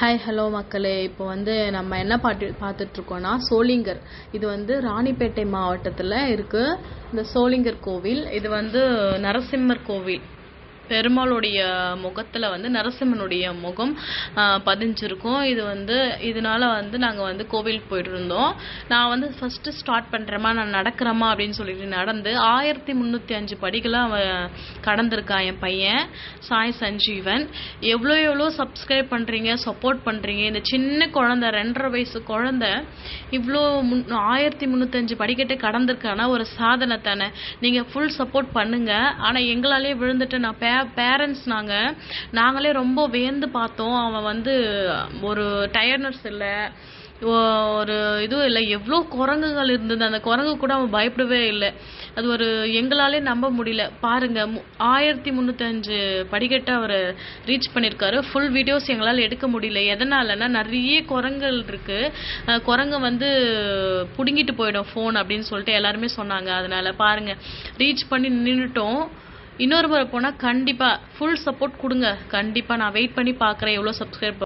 Hi hello மக்களே. இப்போ வந்து நம்ம என்ன பாட்டு பார்த்துட்ருக்கோன்னா சோளிங்கர். இது வந்து ராணிப்பேட்டை மாவட்டத்தில் இருக்குது இந்த சோளிங்கர் கோவில். இது வந்து நரசிம்மர் கோவில். பெருமாளுடைய முகத்தில் வந்து நரசிம்மனுடைய முகம் பதிஞ்சிருக்கும். இது வந்து இதனால வந்து நாங்கள் வந்து கோவில் போயிட்டு இருந்தோம் நான் வந்து ஃபஸ்ட்டு ஸ்டார்ட் பண்ணுறேமா நான் நடக்கிறேமா அப்படின்னு சொல்லிட்டு நடந்து ஆயிரத்தி முந்நூற்றி அஞ்சு படிகளை அவன் கடந்திருக்கான் என் பையன் சாய் சஞ்சீவன். எவ்வளோ எவ்வளோ சப்ஸ்கிரைப் பண்ணுறீங்க சப்போர்ட் பண்ணுறீங்க இந்த சின்ன குழந்தை ரெண்டரை வயசு குழந்தை இவ்வளோ முன் ஆயிரத்தி முந்நூற்றஞ்சு படிக்கட்டு கடந்திருக்கானா ஒரு சாதனை தானே. நீங்கள் ஃபுல் சப்போர்ட் பண்ணுங்கள் ஆனால் எங்களாலே விழுந்துட்டு நான் பே பேரண்ட்ஸ் நாங்கள் நாங்களே ரொம்ப வியந்து பார்த்தோம். அவன் வந்து ஒரு டயர்னஸ் இல்லை. ஒரு இதுவும் இல்லை. எவ்வளோ குரங்குகள் இருந்தது. அந்த குரங்கு கூட அவன் பயப்படவே இல்லை. அது ஒரு எங்களாலே நம்ப முடியல. பாருங்க மு- ஆயிரத்தி முந்நூற்றஞ்சு படிக்கட்டை அவர் ரீச் பண்ணியிருக்காரு ஃபுல் வீடியோஸ் எங்களால் எடுக்க முடியல. எதனாலன்னா நிறைய குரங்குகள் இருக்குது குரங்கு வந்து பிடுங்கிட்டு போயிடும் ஃபோன் அப்படின்னு சொல்லிட்டு எல்லாருமே சொன்னாங்க. அதனால் பாருங்கள் ரீச் பண்ணி நின்றுட்டோம் இன்னொரு முறை போனால் கண்டிப்பாக ஃபுல் சப்போர்ட் கொடுங்க. கண்டிப்பாக நான் வெயிட் பண்ணி பார்க்குறேன். எவ்வளோ சப்ஸ்கிரைப்